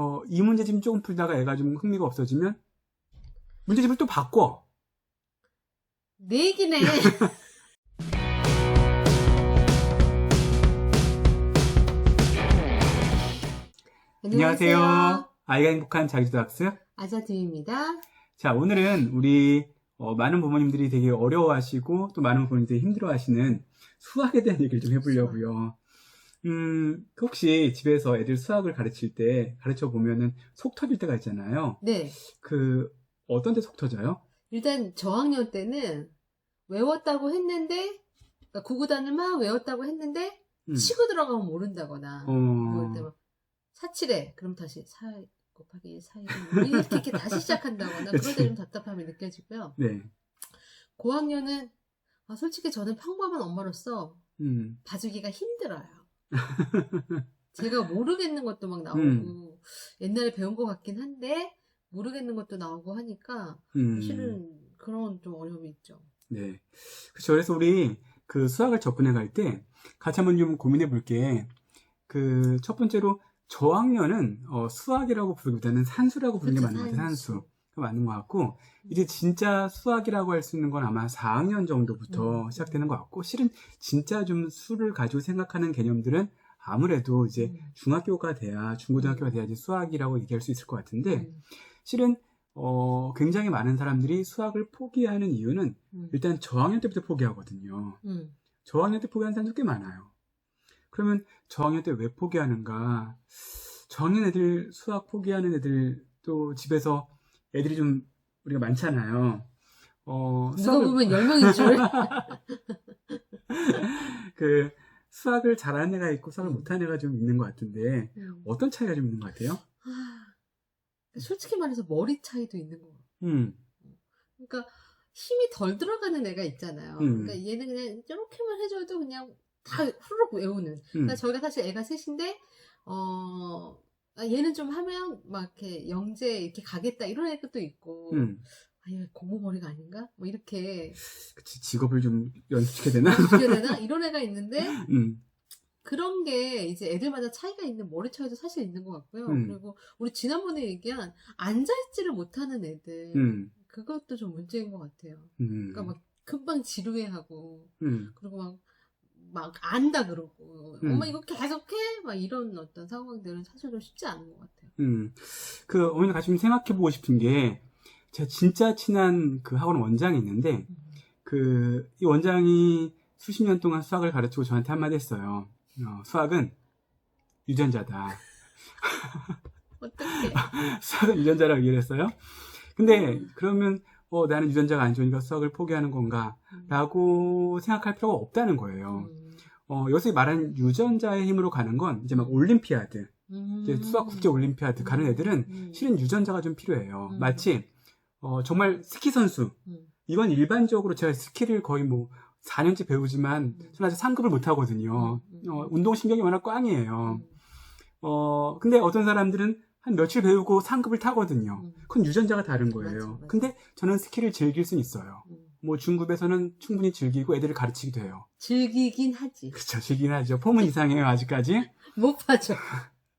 어, 이 문제집 조금 풀다가 애가 좀 흥미가 없어지면 문제집을 또 바꿔. 내 얘기네. 안녕하세요. 아이가 행복한 자기주도 학습. 아자팀입니다. 자, 오늘은 우리 어, 많은 부모님들이 되게 어려워하시고 또 많은 부모님들이 힘들어하시는 수학에 대한 얘기를 좀 해보려고요. 음, 혹시 집에서 애들 수학을 가르칠 때 가르쳐 보면은 속 터질 때가 있잖아요. 네. 그 어떤 데 속 터져요? 일단 저학년 때는 외웠다고 했는데, 그러니까 구구단을 막 외웠다고 했는데, 음. 치고 들어가면 모른다거나, 어, 그럴 때 막, 사칠해. 그럼 다시 사 곱하기 사 이렇게, 이렇게 다시 시작한다거나, 그럴 때 좀 답답함이 느껴지고요. 네. 고학년은, 아, 솔직히 저는 평범한 엄마로서 음. 봐주기가 힘들어요. 제가 모르겠는 것도 막 나오고 음. 옛날에 배운 것 같긴 한데 모르겠는 것도 나오고 하니까 음. 실은 그런 좀 어려움이 있죠. 네. 그렇죠. 그래서 우리 그 수학을 접근해 갈 때 같이 한번 좀 고민해 볼게. 그 첫 번째로 저학년은 어, 수학이라고 부르기보다는 산수라고 부르는 게 그쵸, 맞는 것 같아요. 산수. 맞는 것 같고 이제 진짜 수학이라고 할 수 있는 건 아마 4학년 정도부터 음. 시작되는 것 같고 실은 진짜 좀 수를 가지고 생각하는 개념들은 아무래도 이제 음. 중학교가 돼야 중고등학교가 돼야지 수학이라고 얘기할 수 있을 것 같은데 음, 실은 어, 굉장히 많은 사람들이 수학을 포기하는 이유는 음, 일단 저학년 때부터 포기하거든요. 음. 저학년 때 포기하는 사람도 꽤 많아요. 그러면 저학년 때 왜 포기하는가? 저학년 애들 수학 포기하는 애들 또 집에서 애들이 좀 우리가 많잖아요. 어, 누가 수학을- 보면 10명인 줄. 그 수학을 잘하는 애가 있고 수학을 못하는 애가 좀 있는 것 같은데 음. 어떤 차이가 좀 있는 것 같아요? 아, 솔직히 말해서 머리 차이도 있는 거 같아요. 음, 그러니까 힘이 덜 들어가는 애가 있잖아요. 음. 그러니까 얘는 그냥 이렇게만 해줘도 그냥 다 후루룩 외우는. 음, 그러니까 저희가 사실 애가 셋인데 어 아, 얘는 좀 하면 막 이렇게 영재 이렇게 가겠다 이런 애도 있고 음. 아, 얘 공부 머리가 아닌가? 뭐 이렇게 그치, 직업을 좀 연습시켜야 되나? 어떻게 되나? 이런 애가 있는데 음, 그런 게 이제 애들마다 차이가 있는 머리 차이도 사실 있는 것 같고요. 음. 그리고 우리 지난번에 얘기한 앉아있지를 못하는 애들 음, 그것도 좀 문제인 것 같아요. 음, 그러니까 막 금방 지루해하고 음, 그리고 막, 막 안다 그러고 음. 엄마 이거 계속해? 막 이런 어떤 상황들은 사실은 쉽지 않은 것 같아요. 음. 그, 어머니 같이 좀 생각해 보고 싶은 게, 제가 진짜 친한 그 학원 원장이 있는데, 그, 이 원장이 수십 년 동안 수학을 가르치고 저한테 한마디 했어요. 어, 수학은 유전자다. 어떻게? 수학은 유전자라고 얘기를 했어요. 근데, 그러면, 어, 나는 유전자가 안 좋으니까 수학을 포기하는 건가? 라고 생각할 필요가 없다는 거예요. 음. 어, 여기서 말하는 유전자의 힘으로 가는 건, 이제 막 올림피아드, 이제 수학 국제 올림피아드 가는 애들은 음. 실은 유전자가 좀 필요해요. 음. 마치 어, 정말 스키 선수. 음. 이건 일반적으로 제가 스키를 거의 뭐 4년째 배우지만 음. 저는 아직 상급을 못 하거든요. 음, 음. 어, 운동 신경이 워낙 꽝이에요. 음. 어, 근데 어떤 사람들은 한 며칠 배우고 상급을 타거든요. 음. 그건 유전자가 다른 거예요. 맞아, 맞아. 근데 저는 스키를 즐길 수는 있어요. 음. 뭐 중급에서는 충분히 즐기고 애들을 가르치기도 해요. 즐기긴 하지. 그쵸, 즐긴 하죠. 폼은 이상해요, 아직까지. 못 봐줘.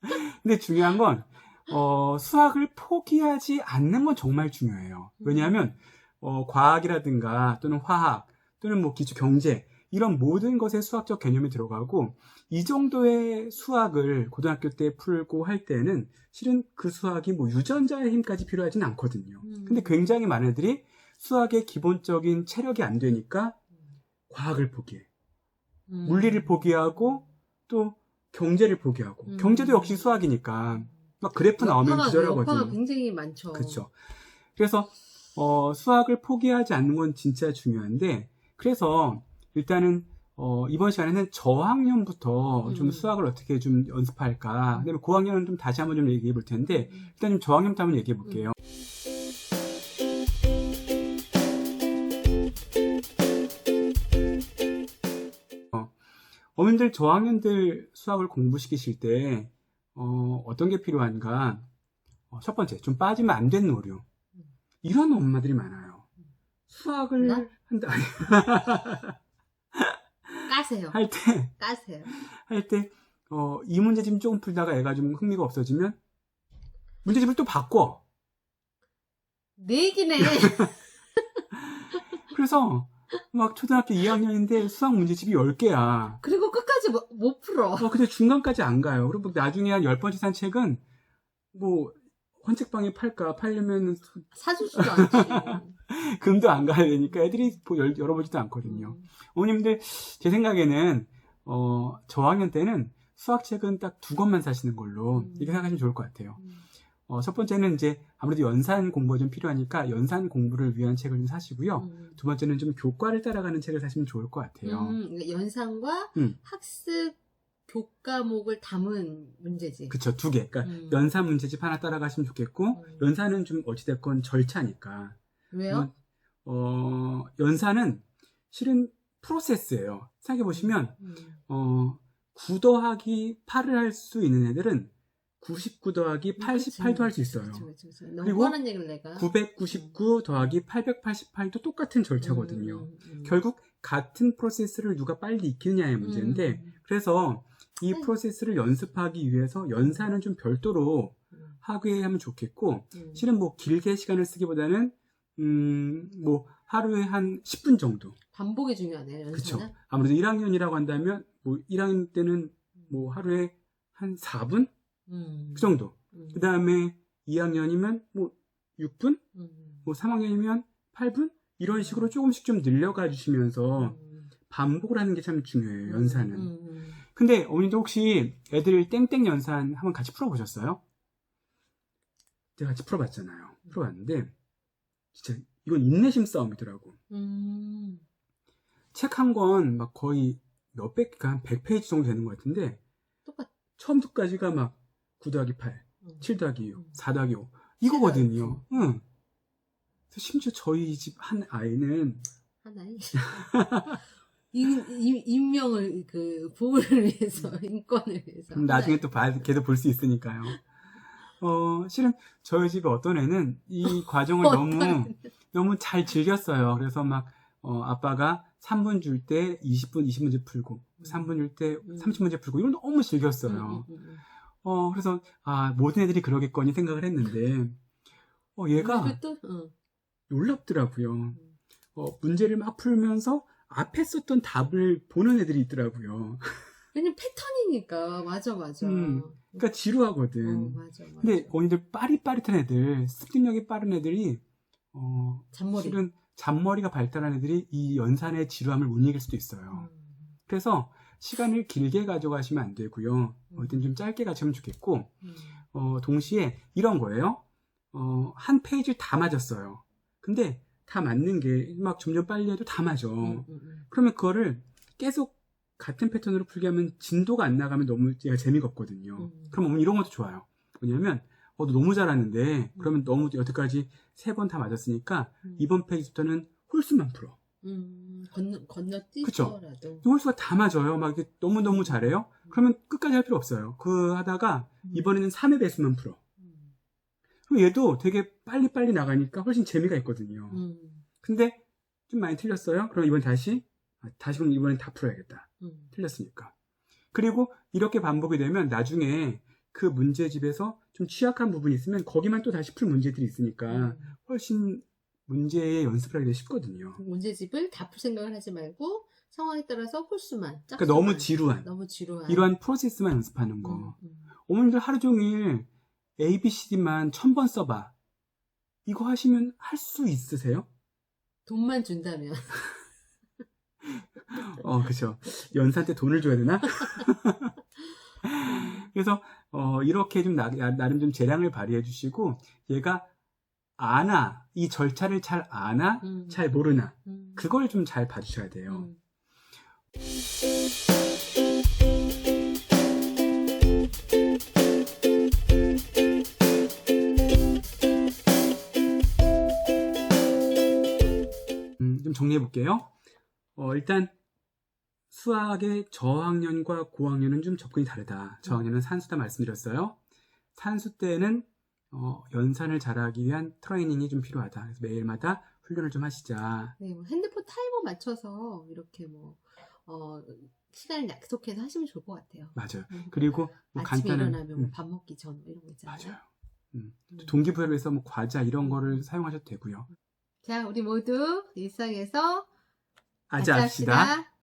근데 중요한 건, 어, 수학을 포기하지 않는 건 정말 중요해요. 왜냐하면, 어, 과학이라든가 또는 화학 또는 뭐 기초 경제 이런 모든 것에 수학적 개념이 들어가고 이 정도의 수학을 고등학교 때 풀고 할 때는 실은 그 수학이 뭐 유전자의 힘까지 필요하진 않거든요. 음. 근데 굉장히 많은 애들이 수학의 기본적인 체력이 안 되니까 과학을 포기해. 음. 물리를 포기하고 또 경제를 포기하고 음. 경제도 역시 수학이니까 막 그래프 나오면 기절하거든요. 여파가 굉장히 많죠. 그렇죠. 그래서 어, 수학을 포기하지 않는 건 진짜 중요한데 그래서 일단은 어, 이번 시간에는 저학년부터 좀 음. 수학을 어떻게 좀 연습할까. 그다음에 고학년은 좀 다시 한번 좀 얘기해 볼 텐데 음. 일단 좀 저학년부터 한번 얘기해 볼게요. 어, 어머님들 저학년들 수학을 공부시키실 때 어, 어떤 게 필요한가? 어, 첫 번째, 좀 빠지면 안 되는 오류. 이런 엄마들이 많아요. 수학을 나? 한다 까세요. 할 때, 까세요. 할 때, 어, 이 문제집 조금 풀다가 애가 좀 흥미가 없어지면 문제집을 또 바꿔. 내기네. 그래서 막 초등학교 2학년인데 수학 문제집이 10개야. 그리고 끝까지 못, 못 풀어. 어, 근데 중간까지 안 가요. 그리고 나중에 한 10번째 산 책은 뭐 헌책방에 팔까? 팔려면 사주지도 않지. 금도 안 가야 되니까 애들이 뭐 열- 열어보지도 않거든요. 음. 어머님들 제 생각에는 어, 저학년 때는 수학책은 딱 두 권만 사시는 걸로 음. 이렇게 생각하시면 좋을 것 같아요. 음. 어, 첫 번째는 이제 아무래도 연산 공부가 좀 필요하니까 연산 공부를 위한 책을 좀 사시고요. 음. 두 번째는 좀 교과를 따라가는 책을 사시면 좋을 것 같아요. 음, 그러니까 연산과 음. 학습 교과목을 담은 문제지. 그쵸, 두 개. 그러니까 음. 연산 문제집 하나 따라가시면 좋겠고, 음. 연산은 좀 어찌됐건 절차니까. 왜요? 어, 연산은 실은 프로세스예요. 생각해 보시면, 음. 어, 9 더하기 8을 할 수 있는 애들은 99 더하기 88도 할 수 있어요. 그치, 그치, 그치. 그리고 뻔한 얘기를 내가. 999 더하기 888도 똑같은 절차거든요. 음, 음, 음. 결국 같은 프로세스를 누가 빨리 익히느냐의 문제인데, 음, 그래서 이 음. 프로세스를 연습하기 위해서 연산은 좀 별도로 음, 하게 하면 좋겠고, 음. 실은 뭐 길게 시간을 쓰기보다는, 음, 뭐 하루에 한 10분 정도. 반복이 중요하네요. 그쵸. 연산은. 아무래도 1학년이라고 한다면, 뭐 1학년 때는 뭐 하루에 한 4분? 음. 그 정도. 음. 그 다음에 2학년이면 뭐 6분? 음. 뭐 3학년이면 8분? 이런 식으로 조금씩 좀 늘려가 주시면서 음. 반복을 하는 게 참 중요해요, 연산은. 음, 음. 근데 어머님도 혹시 애들 땡땡 연산 한번 같이 풀어보셨어요? 제가 같이 풀어봤잖아요. 풀어봤는데 진짜 이건 인내심 싸움이더라고. 음. 책한 권 막 거의 몇백, 한 100페이지 정도 되는 것 같은데 똑같. 처음부터까지가 막 9 더하기 8, 음. 7 더하기 6, 음. 4 더하기 5 이거거든요. 응. 심지어 저희 집 한 아이는 하나이. 인, 인, 인명을 그 보호를 위해서 인권을 위해서 그럼 나중에 또 봐, 걔도 볼 수 있으니까요. 어, 실은 저희 집에 어떤 애는 이 과정을 너무, 너무 잘 즐겼어요. 그래서 막, 어, 아빠가 3분 줄 때 20분, 20문제 풀고, 3분 줄때 음. 30문제 풀고, 이걸 너무 즐겼어요. 어, 그래서, 아, 모든 애들이 그러겠거니 생각을 했는데, 어, 얘가 또 어. 놀랍더라고요. 어, 문제를 막 풀면서 앞에 썼던 답을 보는 애들이 있더라고요. 왜냐면 패턴이니까 맞아 맞아. 음. 그러니까 지루하거든. 어, 맞아 맞아. 근데 언니들 빠릿빠릿한 애들, 습득력이 빠른 애들이 어 잔머리. 실은 잔머리가 발달한 애들이 이 연산의 지루함을 못 이길 수도 있어요. 음. 그래서 시간을 길게 가져가시면 안 되고요. 어떤 좀 짧게 가시면 좋겠고 음. 어 동시에 이런 거예요. 어 한 페이지를 다 맞았어요. 근데 다 맞는 게 막 점점 빨리 해도 다 맞아. 음, 음, 음. 그러면 그거를 계속 같은 패턴으로 풀게 하면 진도가 안 나가면 너무 얘가 재미가 없거든요. 음. 그럼 이런 것도 좋아요. 뭐냐면, 어, 너 너무 잘하는데, 그러면 너무 여태까지 세 번 다 맞았으니까, 음. 이번 페이지부터는 홀수만 풀어. 음, 건너, 건너뛰더라도. 그쵸. 홀수가 다 맞아요. 막 이렇게 너무너무 잘해요. 그러면 끝까지 할 필요 없어요. 그 하다가, 음. 이번에는 3의 배수만 풀어. 음. 그럼 얘도 되게 빨리빨리 나가니까 훨씬 재미가 있거든요. 음. 근데, 좀 많이 틀렸어요? 그럼 이번 다시, 아, 다시 그럼 이번엔 다 풀어야겠다. 음. 틀렸으니까. 그리고 이렇게 반복이 되면 나중에 그 문제집에서 좀 취약한 부분이 있으면 거기만 또 다시 풀 문제들이 있으니까 음. 훨씬 문제의 연습을 하기가 쉽거든요. 문제집을 다 풀 생각을 하지 말고 상황에 따라서 홀수만. 그러니까 너무. 지루한 너무 지루한. 이러한 프로세스만 연습하는 거. 음, 음. 어머님들 하루 종일 A, B, C, D만 천 번 써봐. 이거 하시면 할 수 있으세요? 돈만 준다면. 어, 그죠. 연산 때 돈을 줘야 되나? 그래서, 어, 이렇게 좀 나, 나름 좀 재량을 발휘해 주시고, 얘가 아나, 이 절차를 잘 아나, 음. 잘 모르나, 음. 그걸 좀 잘 봐주셔야 돼요. 음. 음, 좀 정리해 볼게요. 어, 일단, 수학의 저학년과 고학년은 좀 접근이 다르다. 저학년은 산수다 말씀드렸어요. 산수 때는 어, 연산을 잘하기 위한 트레이닝이 좀 필요하다. 그래서 매일마다 훈련을 좀 하시자. 네, 뭐 핸드폰 타이머 맞춰서 이렇게 뭐, 어, 시간을 약속해서 하시면 좋을 것 같아요. 맞아요. 음. 그리고 뭐 아침에 간단한 일어나면 음, 뭐밥 먹기 전뭐 이런 거 있잖아요. 맞아요. 음. 동기부여를 위해서 뭐 과자 이런 거를 사용하셔도 되고요. 자, 우리 모두 일상에서 아자합시다. 아자합시다.